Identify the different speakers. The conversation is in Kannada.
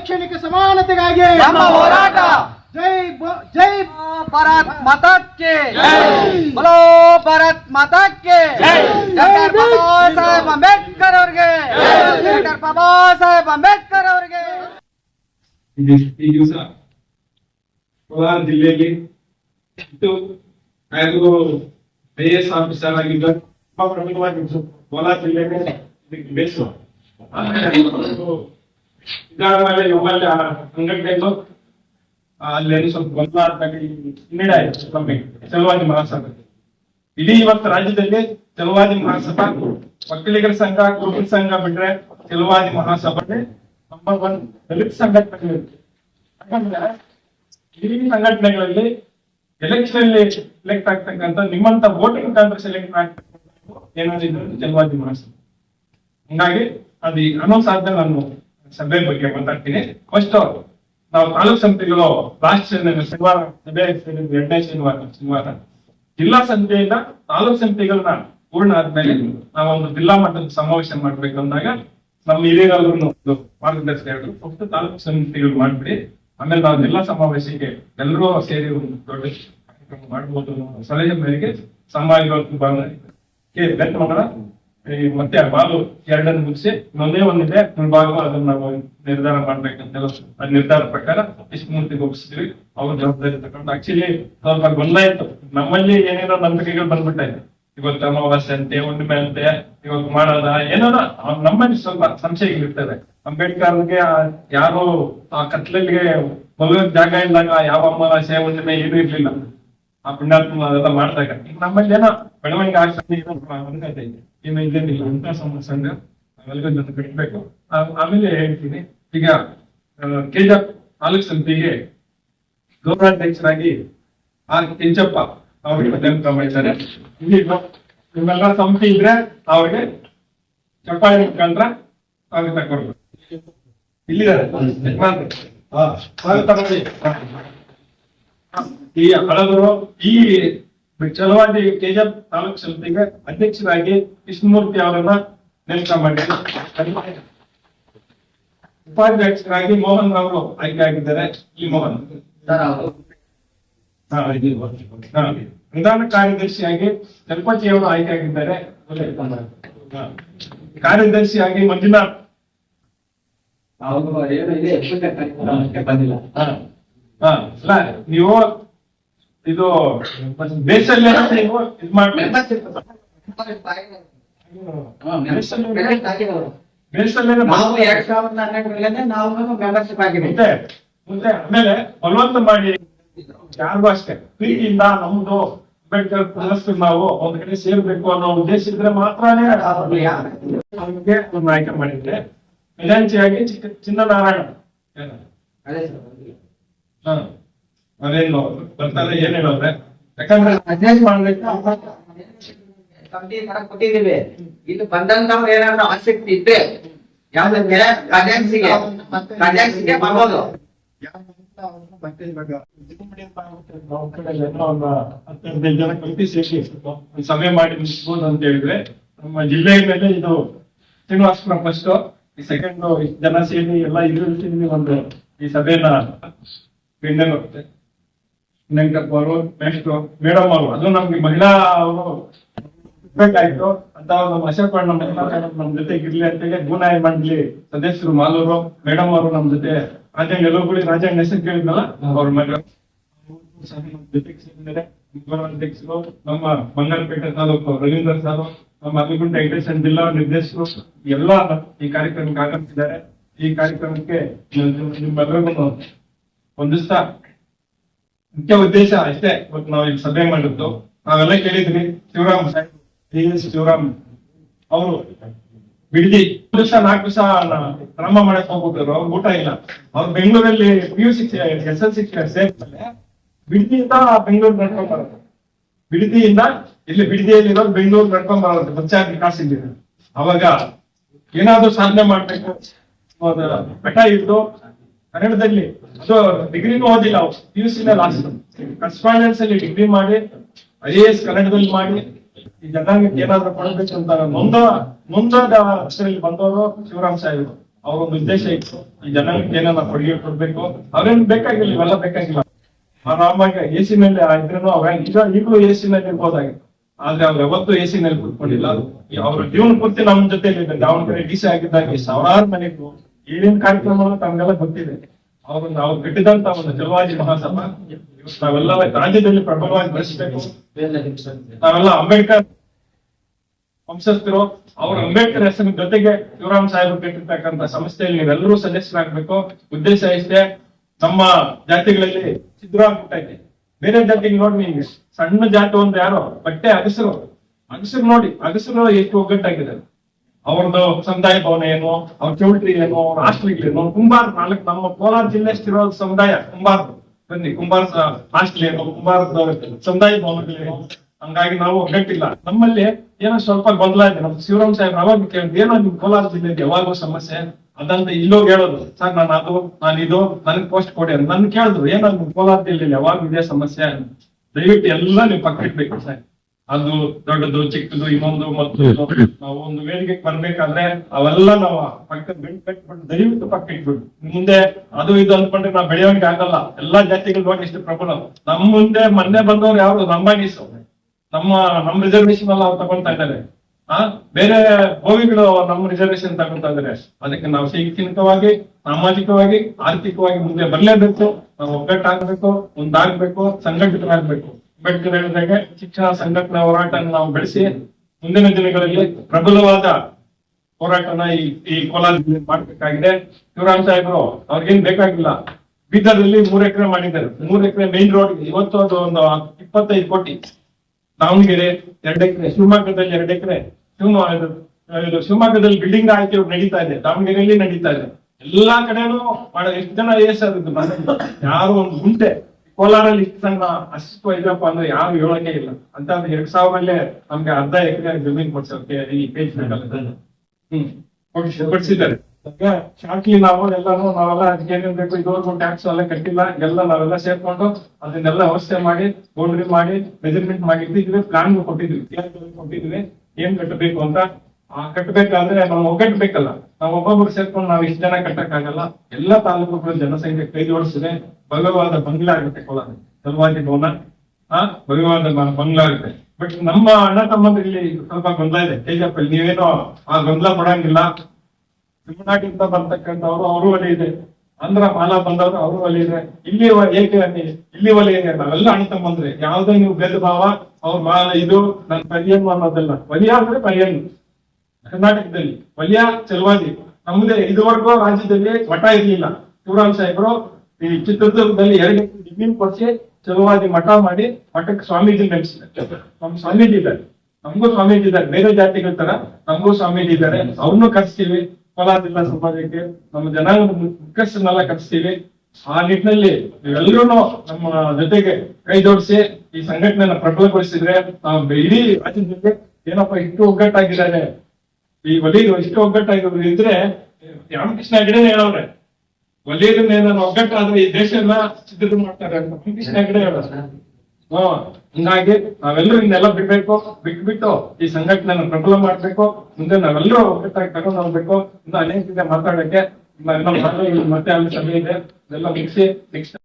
Speaker 1: ಶೈಕ್ಷಣಿಕ ಸಮಾನತೆಗಾಗಿ
Speaker 2: ನಮ್ಮ ಹೋರಾಟ
Speaker 1: ಜೈ ಬ- ಜೈ
Speaker 2: ಭಾರತ್ ಮಾತಾ ಕೆ
Speaker 1: ಜೈ.
Speaker 2: ಬಲೋ ಭಾರತ್ ಮಾತಾ ಕೆ ಡಾಕ್ಟರ್ ಬಾಬಾ ಸಾಹೇಬ್ ಅಂಬೇಡ್ಕರ್ ಅವ್ರಿಗೆ ಡಾಕ್ಟರ್ ಬಾಬಾ ಸಾಹೇಬ್ ಅಂಬೇಡ್ಕರ್ ಅವ್ರಿಗೆ
Speaker 3: ಈ ಈ ದಿವಸ ಕೋಲಾರ ಜಿಲ್ಲೆಯಲ್ಲಿ ಇಟ್ಟು ಹಾಗೂ ಐ ಎಸ್ ಆಫೀಸರ್ ಆಗಿದ್ದ ತುಂಬಾ ಪ್ರಮುಖವಾಗಿದ್ದು ಕೋಲಾರ ಜಿಲ್ಲೆಗೆ ಇದಕ್ಕೆ ಬೇಸು ಇದಾದ್ಮೇಲೆ ನಮ್ಮಲ್ಲಿ ಆ ಸಂಘಟನೆಗಳು ಅಲ್ಲಿ ಸ್ವಲ್ಪ ಗೊಂದಲ ಆದ್ಮೇಲೆ ಹಿನ್ನಡೆ ಆಯ್ತು ಕಮ್ಮಿ ಚಲವಾದಿ ಮಹಾಸಭೆ. ಇಡೀ ಇವತ್ತು ರಾಜ್ಯದಲ್ಲಿ ಚಲವಾದಿ ಮಹಾಸಭಾ ಒಕ್ಕಲಿಗರ ಸಂಘ ಕುರುಬರ ಸಂಘ ಬಿಟ್ರೆ ಚಲುವಾದಿ ಮಹಾಸಭೆ ನಂಬರ್ ಒನ್ ದಲಿತ ಸಂಘಟನೆಗಳು. ಯಾಕಂದ್ರೆ ಇಡೀ ಸಂಘಟನೆಗಳಲ್ಲಿ ಎಲೆಕ್ಷನ್ ಅಲ್ಲಿ ಸೆಲೆಕ್ಟ್ ಆಗ್ತಕ್ಕಂಥ ನಿಮ್ಮಂತ ವೋಟಿಂಗ್ ಮುಖಾಂತರ ಸೆಲೆಕ್ಟ್ ಆಗ್ತಕ್ಕಂಥ ಏನಾದ್ರು ಚಲುವಾದಿ ಮಹಾಸಭೆ. ಹಂಗಾಗಿ ಅದು ಅನೌನ್ಸ್ ಸಾಧ್ಯ ನಾನು ಸಭೆ ಬಗ್ಗೆ ಮಾತಾಡ್ತೀನಿ. ಫಸ್ಟ್ ನಾವು ತಾಲೂಕ್ ಸಮಿತಿಗಳು ಲಾಸ್ಟ್ ಶನಿವಾರ ಸಭೆ ಎರಡನೇ ಶನಿವಾರ ಶನಿವಾರ. ಜಿಲ್ಲಾ ಸಮಿತಿಯಿಂದ ತಾಲೂಕ್ ಸಮಿತಿಗಳನ್ನ ಪೂರ್ಣ ಆದ್ಮೇಲೆ ನಾವೊಂದು ಜಿಲ್ಲಾ ಮಟ್ಟದ ಸಮಾವೇಶ ಮಾಡ್ಬೇಕು ಅಂದಾಗ ನಮ್ಮ ಹಿರಿಯರಲ್ಲೂ ಒಂದು ಹೇಳಿದ್ರು ಫಸ್ಟ್ ತಾಲೂಕ್ ಸಮಿತಿಗಳು ಮಾಡ್ಬಿಡಿ. ಆಮೇಲೆ ನಾವು ಜಿಲ್ಲಾ ಸಮಾವೇಶಕ್ಕೆ ಎಲ್ಲರೂ ಸೇರಿ ಒಂದು ದೊಡ್ಡ ಮಾಡ್ಬೋದು ಸಲಹೆ ಮೇರೆಗೆ ಸಮಾಜ ಈ ಮತ್ತೆ ಬಾಲು ಎರಡನ್ನು ಮುಗಿಸಿ ಇನ್ನೊಂದೇ ಒಂದಿದೆ ಭಾಗ ಅದನ್ನ ನಾವು ನಿರ್ಧಾರ ಮಾಡ್ಬೇಕಂತೆಲ್ಲ ಆ ನಿರ್ಧಾರ ಪ್ರಕಾರ ಇಷ್ಟಮೂರ್ತಿಗೆ ಒಪ್ಪಿಸಿದ್ವಿ ಅವ್ರ ಜವಾಬ್ದಾರಿ ತಗೊಂಡು ಆಕ್ಚುಲಿ ಸ್ವಲ್ಪ ಗೊಂದಲ ನಮ್ಮಲ್ಲಿ ಏನೇನೋ ನಂಬಿಕೆಗಳು ಬಂದ್ಬಿಟ್ಟಿದೆ ಇವತ್ತು ಅಮಾವಾಸ್ಯೆ ಅಂತೆ, ಹುಣ್ಣಿಮೆ ಅಂತೆ, ಇವತ್ತು ಮಾಡೋದ, ಏನೋ ನಮ್ಮಲ್ಲಿ ಸ್ವಲ್ಪ ಸಂಶಯಗಳಿರ್ತದೆ. ಅಂಬೇಡ್ಕರ್ಗೆ ಆ- ಯಾರು ಆ ಕತ್ಲಲ್ಲಿಗೆ ಮಗುವಿನ ಜಾಗ ಇಲ್ದಾಗ ಯಾವ ಅಮಾವಾಸ್ಯೆ, ಹುಣ್ಣಿಮೆ ಏನು ಇರ್ಲಿಲ್ಲ. ಆ ಪುಣ್ಯಾತ್ಮ ಅದೆಲ್ಲ ಮಾಡಿದಾಗ, ಈಗ ನಮ್ಮಲ್ಲಿ ಏನೋ ಬೆಳವಣಿಗೆ ಆಗ್ತದೆ ಏನು ಇದೇನಿಲ್ಲ ಅಂತ ಸಮಸ್ಯೆ ಅವೆಲ್ಲ ಕಟ್ಟಬೇಕು ಆಮೇಲೆ ಹೇಳ್ತೀನಿ. ಈಗ ಕೆಜಪ್ ತಾಲೂಕ್ ಸಮಿತಿಗೆ ಗೌರವಾಧ್ಯಕ್ಷರಾಗಿ ಆರ್ ಕೆಂಚಪ್ಪ ಅವ್ರಿಗೆ ನೇಮಕ ಮಾಡಿದ್ದಾರೆ ನಿಮ್ಮೆಲ್ಲ ಸಮಿತಿ ಇದ್ರೆ ಅವ್ರಿಗೆ ಚಪ್ಪಾಳಿ ಮುಖಾಂತರ ಸ್ವಾಗತ ಕೊಡ್ಬೇಕು ಇಲ್ಲಿದ್ದಾರೆ. ಸ್ವಾಗತ ಮಾಡಿ. ಈ ಹಳದರು ಈ ಚಲವಾದಿ ಕೆಜಪ್ ತಾಲೂಕ್ ಸಮಿತಿಗೆ ಅಧ್ಯಕ್ಷರಾಗಿ ಕೃಷ್ಣಮೂರ್ತಿ ಅವರನ್ನ ನೇಮಕ ಮಾಡಿದ್ದಾರೆ ಉಪಾಧ್ಯಕ್ಷರಾಗಿ ಮೋಹನ್ ಅವರು ಆಯ್ಕೆ ಆಗಿದ್ದಾರೆ ಈ ಮೋಹನ್. ಪ್ರಧಾನ ಕಾರ್ಯದರ್ಶಿಯಾಗಿ ಚಲಪತಿ ಅವರು ಆಯ್ಕೆ ಆಗಿದ್ದಾರೆ. ಕಾರ್ಯದರ್ಶಿಯಾಗಿ ಮಂಜುನಾಥ್
Speaker 2: ಬಂದಿಲ್ಲ
Speaker 3: ಹಾ. ಹಾ, ಅಲ್ಲ, ನೀವು ಇದು ಬೇಸಲ್ಲಿ ನೀವು ಇದು ಮಾಡ್ಬೇಕು. ಬೇಸಲ್ಲಿ
Speaker 2: ನಾವು ಎರಡ್ ಸಾವಿರದ ಹನ್ನೆರಡರಲ್ಲೇ ನಾವು ಮೆಂಬರ್ಶಿಪ್ ಆಗಿದೆ.
Speaker 3: ಮುಂದೆ ಮುಂದೆ ಆಮೇಲೆ ಬಲವಂತ ಮಾಡಿ ಯಾರಿಗೂ ಅಷ್ಟೇ ಪ್ರೀತಿಯಿಂದ ನಮ್ದು ಅಂಬೇಡ್ಕರ್ ನಾವು ಒಂದ್ ಕಡೆ ಸೇರ್ಬೇಕು ಅನ್ನೋ ಉದ್ದೇಶ ಇದ್ರೆ ಮಾತ್ರನೇ ಅವ್ರಿಗೆ ಆಯ್ಕೆ ಮಾಡಿದ್ರೆ ಖಜಾಂಚಿಯಾಗಿ ಚಿಕ್ಕ ಚಿನ್ನನಾರಾಯಣ ಹ. ಅದೇನು ಬರ್ತಾರೆ ಏನ್ ಹೇಳೋದ್ರೆ? ಯಾಕಂದ್ರೆ ಅಡ್ಜಸ್ಟ್
Speaker 2: ಕೊಟ್ಟಿದೀವಿ ಇಲ್ಲಿ ಬಂದಂತವ್ರು ಏನಾದ್ರು ಆಸಕ್ತಿ ಇದ್ರೆ ಬರ್ಬೋದು
Speaker 3: ಜನ ಒಂದು ಸಭೆ ಮಾಡಿ ಮುಗಿಸ್ಬೋದು ಅಂತ ಹೇಳಿದ್ರೆ ನಮ್ಮ ಜಿಲ್ಲೆ ಮೇಲೆ ಇದು ಶ್ರೀನಿವಾಸಪುರ ಫಸ್ಟ್ ಈ ಸೆಕೆಂಡ್ ಜನ ಸೇರಿ ಎಲ್ಲ ಇದ್ರ ಒಂದು ಈ ಸಭೆನ ಬೆಣ್ಣೆ ಬರುತ್ತೆ ವೆಂಕಟಪ್ಪ ಅವರು ನೆಕ್ಸ್ಟ್ ಮೇಡಮ್ ಅವರು ಅದು ನಮ್ಗೆ ಮಹಿಳಾ ಅವರು ಬೇಕಾಯ್ತು ಅಂತ ನಮ್ಮ ಅಶೋಕ್ ಮೇಡಮ್ ನಮ್ ಜೊತೆ ಇರ್ಲಿ ಅಂತೇಳಿ ಭೂನಾಯ ಮಂಡಳಿ ಸದಸ್ಯರು ಮಾಲೂರು ಮೇಡಮ್ ಅವರು ನಮ್ ಜೊತೆ ರಾಜಂಗ್ ಎಲ್ಲೋಗುಳಿ ರಾಜಂಗ್ ಹೆಸರು ಕೇಳಿದ್ನಲ್ಲ? ಅವ್ರ ಸೇರಿದ್ದಾರೆ ಅಧ್ಯಕ್ಷರು ನಮ್ಮ ಬಂಗಾರಪೇಟೆ ತಾಲೂಕು ರವೀಂದ್ರ ಸಾರು, ನಮ್ಮ ಅಲಿಗುಂಟ ಎಜುಕೇಶನ್ ಜಿಲ್ಲಾ ನಿರ್ದೇಶಕರು, ಎಲ್ಲ ಈ ಕಾರ್ಯಕ್ರಮಕ್ಕೆ ಆಗಮಿಸಿದ್ದಾರೆ. ಈ ಕಾರ್ಯಕ್ರಮಕ್ಕೆ ನಿಮ್ಮೆಲ್ಲರಿಗೂ ಒಂದಿಸ್ತಾ ಮುಖ್ಯ ಉದ್ದೇಶ ಅಷ್ಟೇ ಇವತ್ತು ನಾವು ಇಲ್ಲಿ ಸಭೆ ಮಾಡಿದ್ದು, ನಾವೆಲ್ಲ ಕೇಳಿದ್ವಿ, ಶಿವರಾಮ್ ಡಿ ಎಸ್ ಶಿವರಾಮ್ ಅವರು ಬಿಡದಿ ದಿವಸ, ನಾಲ್ಕು ದಿವಸ ಪ್ರಾರಂಭ ಮಾಡಕ್ ಹೋಗ್ಬಿಟ್ಟರು ಊಟ ಇಲ್ಲ. ಅವ್ರು ಬೆಂಗಳೂರಲ್ಲಿ ಪಿ ಯು ಶಿಕ್ಷೆ ಎಸ್ ಎಲ್ ಶಿಕ್ಷೆ ಸೇರ್ತಾರೆ ಬಿಡದಿಯಿಂದ ಬೆಂಗಳೂರು ನಡ್ಕೊಂಡ್ ಬರೋದು. ಬಿಡದಿಯಿಂದ ಇಲ್ಲಿ ಬಿಡದಿಯಲ್ಲಿ ಇರೋದು ಬೆಂಗಳೂರು ನಡ್ಕೊಂಡ್ ಬರೋದು, ಬಚ್ಚಾಗಿ ಕಾಸಿದ್ದೀವಿ ಅವಾಗ ಏನಾದ್ರೂ ಸಾಧನೆ ಮಾಡ್ಬೇಕು ಬೆಟ್ಟ ಇಟ್ಟು ಕನ್ನಡದಲ್ಲಿ ಸೊ ಡಿಗ್ರಿನೂ ಓದಿಲ್ಲ P U C last correspondence ಅಲ್ಲಿ ಡಿಗ್ರಿ ಮಾಡಿ ಐ ಎ ಎಸ್ ಕನ್ನಡದಲ್ಲಿ ಮಾಡಿ, ಈ ಜನಾಂಗಕ್ಕೆ ಏನಾದ್ರೂ ಕೊಡಬೇಕು ಅಂತ ನೊಂದ ಮುಂದಾದ ಹೆಸರಲ್ಲಿ ಬಂದವರು ಶಿವರಾಮ್ ಸಾಹೇಬರು ಅವ್ರ ಒಂದು ಉದ್ದೇಶ ಇತ್ತು. ಈ ಜನಾಂಗಕ್ಕೆ ಏನಾದ್ರು ಕೊಡುಗೆ ಕೊಡ್ಬೇಕು. ಅವ್ರೇನ್ ಬೇಕಾಗಿಲ್ಲ, ಇವೆಲ್ಲ ಬೇಕಾಗಿಲ್ಲ. ಆರಾಮಾಗಿ ಎ ಸಿ ಮೇಲೆ ಇದ್ರೂ ಅವ್ರ ಈಗ ಈಗಲೂ ಎ ಸಿ ಮೇಲೆ ಇರ್ಬೋದಾಗಿತ್ತು ಆದ್ರೆ ಅವ್ರು ಯಾವತ್ತೂ ಎ ಸಿ ಮೇಲೆ ಕುತ್ಕೊಂಡಿಲ್ಲ. ಅವ್ರ ಜೀವನ ಪೂರ್ತಿ ನಮ್ ಜೊತೆ ಕಡೆ ಡಿ ಸಿ ಆಗಿದ್ದಾಗ ಸಾವಿರಾರು ಮನೆಗೂ ಏನೇನ್ ಕಾರ್ಯಕ್ರಮ ತಮ್ಗೆಲ್ಲ ಗೊತ್ತಿದೆ. ಅವರು ನಾವು ಕಟ್ಟಿದಂತ ಒಂದು ಜಲವಾಜಿ ಮಹಾಸಭಾ. ನಾವೆಲ್ಲ ರಾಜ್ಯದಲ್ಲಿ ಪ್ರಬಲವಾಗಿ ಬಳಸಬೇಕು ನಾವೆಲ್ಲ ಅಂಬೇಡ್ಕರ್ ವಂಶಸ್ಥರು, ಅವ್ರ ಅಂಬೇಡ್ಕರ್ ಹೆಸರಿನ ಜೊತೆಗೆ ಶಿವರಾಮ್ ಸಾಹೇಬ್ ಕಟ್ಟಿರ್ತಕ್ಕಂಥ ಸಂಸ್ಥೆಯಲ್ಲಿ ನೀವೆಲ್ಲರೂ ಸದಸ್ಯರಾಗಬೇಕು. ಉದ್ದೇಶ ಇಷ್ಟೇ, ನಮ್ಮ ಜಾತಿಗಳಲ್ಲಿ ಛಿದ್ರ ಆಗ್ಬಿಟ್ಟೈತೆ ಬೇರೆ ಜಾತಿಗೆ ನೋಡಿ ನಿಮ್ಗೆ. ಸಣ್ಣ ಜಾತಿ ಒಂದು ಯಾರೋ, ಬಟ್ಟೆ ಅಗಸರು. ಅಗಸರು ನೋಡಿ, ಅಗಸರು ಎಷ್ಟು ಒಗ್ಗಟ್ಟಾಗಿದೆ ಅವ್ರದ್ದು ಸಮುದಾಯ ಭವನ ಏನು, ಅವ್ರ ಚೌಲ್ಟ್ರಿ ಏನು, ಅವ್ರ ಹಾಸ್ಟೆಲ್ ಏನು, ಕುಂಬಾರ ನಾಲ್ಕು ನಮ್ಮ ಕೋಲಾರ ಜಿಲ್ಲೆ ಅಷ್ಟಿರೋ ಸಮುದಾಯ ಕುಂಬಾರದು. ಬನ್ನಿ, ಕುಂಬಾರ ಹಾಸ್ಟೆಲ್ ಏನು ಕುಂಬಾರದ ಸಮುದಾಯ ಭವನಗಳೇನು ಹಂಗಾಗಿ ನಾವು ಒಗ್ಗಟ್ಟಿಲ್ಲ ನಮ್ಮಲ್ಲಿ ಏನೋ ಸ್ವಲ್ಪ ಗೊಂದಲ ಇದೆ. ನಮ್ಮ ಶಿವರಾಮ್ ಸಾಹೇಬ್ ಅವಾಗ ಕೇಳಿದ್ ಏನೋ ನಿಮ್ ಕೋಲಾರ ಜಿಲ್ಲೆ ಯಾವಾಗೋ ಸಮಸ್ಯೆ ಅದಂತ ಇಲ್ಲೋಗಿ ಹೇಳೋದು ಸರ್, ನಾನು ಅದು, ನಾನು ಇದು, ನನಗೆ ಪೋಸ್ಟ್ ಕೊಡಿ ಅಂತ. ನನ್ ಕೇಳಿದ್ರು, ಏನೋ ನಿಮ್ ಕೋಲಾರ ಜಿಲ್ಲೆಯಲ್ಲಿ ಯಾವಾಗ ಇದೆ ಸಮಸ್ಯೆ ದಯವಿಟ್ಟು ಎಲ್ಲ ನೀವು ಪಕ್ಕ ಇಡ್ಬೇಕು ಸರ್. ಅದು ದೊಡ್ಡದು ಚಿಕ್ಕದು ಇನ್ನೊಂದು ಮತ್ತು ನಾವು ಒಂದು ವೇದಿಕೆ ಬರ್ಬೇಕಾದ್ರೆ ಅವೆಲ್ಲ ನಾವು ಪಕ್ಕ ಬೆಂಡ್ ಕಟ್ಬಿಟ್ಟು ದಯವಿಟ್ಟು ಪಕ್ಕ ಇಟ್ಬಿಟ್ಟು ಮುಂದೆ ಅದು ಇದು ಅನ್ಕೊಂಡ್ರೆ ನಾವು ಬೆಳೆಯೋಕೆ ಆಗಲ್ಲ. ಎಲ್ಲಾ ಜಾತಿಗಳು ನೋಡಿ ಇಷ್ಟು ಪ್ರಬಲ. ನಮ್ಮ ಮುಂದೆ ಮೊನ್ನೆ ಬಂದವ್ರು ಯಾರು? ಲಂಬಾಣಿಸ್ ನಮ್ಮ ನಮ್ಮ ರಿಸರ್ವೇಶನ್ ಎಲ್ಲ ಅವ್ರು ತಗೊಂತಾ ಇದ್ದಾರೆ. ಆ ಬೇರೆ ಗೋವಿಗಳು ನಮ್ಮ ರಿಸರ್ವೇಶನ್ ತಗೊಂತಾ ಇದ್ದಾರೆ. ಅದಕ್ಕೆ ನಾವು ಶೈಕ್ಷಣಿಕವಾಗಿ ಸಾಮಾಜಿಕವಾಗಿ ಆರ್ಥಿಕವಾಗಿ ಮುಂದೆ ಬರ್ಲೇಬೇಕು. ನಾವು ಒಗ್ಗಟ್ಟಾಗ್ಬೇಕು ಮುಂದಾಗ್ಬೇಕು ಸಂಘಟಿತರಾಗ್ಬೇಕು. ಅಂಬೇಡ್ಕರ್ ಶಿಕ್ಷಣ ಸಂಘಟನಾ ಹೋರಾಟ ನಾವು ಬೆಳೆಸಿ ಮುಂದಿನ ದಿನಗಳಲ್ಲಿ ಪ್ರಬಲವಾದ ಹೋರಾಟನ ಈ ಈ ಕೋಲಾರ ಮಾಡಬೇಕಾಗಿದೆ. ಶಿವರಾಮ್ ಸಾಹೇಬ್ರು, ಅವ್ರಿಗೇನ್ ಬೇಕಾಗಿಲ್ಲ. ಬೀದರ್ನಲ್ಲಿ ಮೂರ್ ಎಕರೆ ಮಾಡಿದ್ದಾರೆ. ಮೂರ್ ಎಕರೆ ಮೇನ್ ರೋಡ್ ಇವತ್ತು ಅದು ಒಂದು ಇಪ್ಪತ್ತೈದು ಕೋಟಿ ದಾವಣಗೆರೆ, ಎರಡು ಎಕರೆ ಶಿವಮೊಗ್ಗದಲ್ಲಿ ಎರಡು ಎಕರೆ ಶಿವಮೊಗ್ಗ ಶಿವಮೊಗ್ಗದಲ್ಲಿ ಬಿಲ್ಡಿಂಗ್ ಆಯ್ಕೆ ನಡೀತಾ ಇದೆ. ದಾವಣಗೆರೆಯಲ್ಲಿ ನಡೀತಾ ಇದೆ. ಎಲ್ಲಾ ಕಡೆನೂ ಎಷ್ಟು ಜನ ಎಸ್ ಯಾರು ಒಂದು ಗುಂಟೆ. ಕೋಲಾರಲ್ಲಿ ಇಷ್ಟು ಸಣ್ಣ ಅಸ್ತಿತ್ವ ಇದೆಯಪ್ಪ ಅಂದ್ರೆ ಯಾರು ಹೇಳಕ್ಕೆ ಇಲ್ಲ. ಅಂತ ಎರಡ್ ಸಾವಿರದಲ್ಲೇ ನಮ್ಗೆ ಅರ್ಧ ಎಕರೆ ಜಮೀನ್ ಕೊಡ್ಸೋಕೆ ಈ ಪೇಜ್ ಕೊಡ್ಸಿದ್ದಾರೆ. ಶಾರ್ಟ್ಲಿ ನಾವು ಎಲ್ಲಾನು ನಾವೆಲ್ಲ ಅದಕ್ಕೆ ಏನೇನ್ ಬೇಕು ಇದುವರೆಗೂ ಟ್ಯಾಕ್ಸ್ ಎಲ್ಲ ಕಟ್ಟಿಲ್ಲ. ಎಲ್ಲ ನಾವೆಲ್ಲ ಸೇರ್ಕೊಂಡು ಅದನ್ನೆಲ್ಲ ವ್ಯವಸ್ಥೆ ಮಾಡಿ ಬೌಂಡ್ರಿ ಮಾಡಿ ಮೆಜರ್ಮೆಂಟ್ ಮಾಡಿದ್ವಿ. ಪ್ಲಾನ್ ಕೊಟ್ಟಿದ್ವಿ. ಕೊಟ್ಟಿದ್ವಿ? ಏನ್ ಕಟ್ಟಬೇಕು ಅಂತ ಕಟ್ಟಬೇಕಾದ್ರೆ ನಾವು ಒಗ್ಗಟ್ಟು ಬೇಕಲ್ಲ ನಾವು ಒಬ್ಬೊಬ್ರು ಸೇರ್ಕೊಂಡು ನಾವು ಇಷ್ಟು ಜನ ಕಟ್ಟಕ್ಕಾಗಲ್ಲ. ಎಲ್ಲ ತಾಲೂಕುಗಳ ಜನಸಂಖ್ಯೆ ಕೈ ಜೋಡಿಸಿದ್ರೆ ಭಗವಾದ ಬಂಗ್ಲಾ ಆಗುತ್ತೆ ಕೋಲಾರ ಸಲುವಾಗಿ ಭವನ. ಆ ಭಗವಾದ ಬಂಗ್ಲಾ ಆಗುತ್ತೆ. ಬಟ್ ನಮ್ಮ ಅಣ್ಣ ತಮ್ಮಂದ್ರಲ್ಲಿ ಸ್ವಲ್ಪ ಗೊಂದಲ ಇದೆ. ತೇಜಪ್ಪ ನೀವೇನೋ ಆ ಗೊಂದಲ ಪಡಂಗಿಲ್ಲ ತಮಿಳ್ನಾಡಿಂದ ಬರ್ತಕ್ಕಂಥವ್ರು ಅವರು ಒಲೆ ಇದೆ. ಅಂದ್ರ ಮಾಲ ಬಂದವರು ಅವರು ಒಲೆ ಇದೆ. ಇಲ್ಲಿ ಏಕೆ ಇಲ್ಲಿ ಒಲೆ ಇದೆ ನಾವೆಲ್ಲ ಅಣ್ಣ ತಮ್ಮಂದ್ರೆ. ಯಾವ್ದೇ ನೀವು ಭೇದ ಭಾವ, ಅವ್ರ ಮಾಲ ಇದು, ನನ್ನ ಪರಿಯನ್ನು ಅನ್ನೋದಲ್ಲ. ವಲಿಯ ಅಂದ್ರೆ ಪರ್ಯನ್ ಕರ್ನಾಟಕದಲ್ಲಿ ವಲ್ಯ ಚಲವಾದಿ ನಮ್ಮದೇ ಇದುವರೆಗೂ ರಾಜ್ಯದಲ್ಲಿ ಮಠ ಇರ್ಲಿಲ್ಲ. ಶಿವರಾಮ್ ಸಾಹೇಬರು ಈ ಚಿತ್ರದುರ್ಗದಲ್ಲಿ ಎರಡು ಡಿಗ್ನಿನ್ ಕೊಡಿಸಿ ಚಲವಾದಿ ಮಠ ಮಾಡಿ ಮಠಕ್ಕೆ ಸ್ವಾಮೀಜಿ ನೆಲೆಸಿದ್ದಾರೆ. ನಮ್ ಸ್ವಾಮೀಜಿ ಇದ್ದಾರೆ. ನಮಗೂ ಸ್ವಾಮೀಜಿ ಇದ್ದಾರೆ. ಬೇರೆ ಜಾತಿಗಳ ತರ ನಮಗೂ ಸ್ವಾಮೀಜಿ ಇದ್ದಾರೆ. ಅವ್ರನ್ನು ಕರ್ಸ್ತೀವಿ. ಕೋಲಾರ ಜಿಲ್ಲಾ ಸಮಾಜಕ್ಕೆ ನಮ್ಮ ಜನಾಂಗದ ಮುಖಸ್ಥನೆಲ್ಲ ಕರ್ಸ್ತೀವಿ. ಆ ನಿಟ್ಟಿನಲ್ಲಿ ನೀವೆಲ್ಲರೂ ನಮ್ಮ ಜೊತೆಗೆ ಕೈ ಜೋಡಿಸಿ ಈ ಸಂಘಟನೆಯನ್ನ ಪ್ರಬಲಗೊಳಿಸಿದ್ರೆ ನಾವು ಇಡೀ ರಾಜ್ಯದಲ್ಲಿ ಏನಪ್ಪ ಇಟ್ಟು ಒಗ್ಗಟ್ಟಾಗಿದ್ದಾರೆ. ಈ ಒಲಿಗರು ಇಷ್ಟು ಒಗ್ಗಟ್ಟಾಗಿರೋದು ಇದ್ರೆ ರಾಮಕೃಷ್ಣ ಹೆಗಡೆ ಹೇಳವ್ರೆ. ಒಲಿಯರನ್ನ ಏನಾದ್ರು ಒಗ್ಗಟ್ಟಾದ್ರೆ ಈ ದೇಶ ಎಲ್ಲ ಸಿದ್ಧ ಮಾಡ್ತಾರೆ ಅಂತ ರಾಮಕೃಷ್ಣ ಹೆಗಡೆ ಹೇಳ ಹ್ಮ್ ಹಂಗಾಗಿ ನಾವೆಲ್ಲರೂ ಇನ್ನೆಲ್ಲ ಬಿಡ್ಬೇಕು, ಬಿಟ್ಬಿಟ್ಟು ಈ ಸಂಘಟನೆ ಪ್ರಬಲ ಮಾಡ್ಬೇಕು. ಮುಂದೆ ನಾವೆಲ್ಲರೂ ಒಗ್ಗಟ್ಟಾಗಿ ತಗೊಂಡು ಹೋಗ್ಬೇಕು. ಇನ್ನು ಅನೇಕ ಇದೆ ಮಾತಾಡಕ್ಕೆ. ಮತ್ತೆ ಅಲ್ಲಿ ಸಭೆ ಇದೆ. ಇದೆಲ್ಲ ನೆಕ್ಸ್ಟ್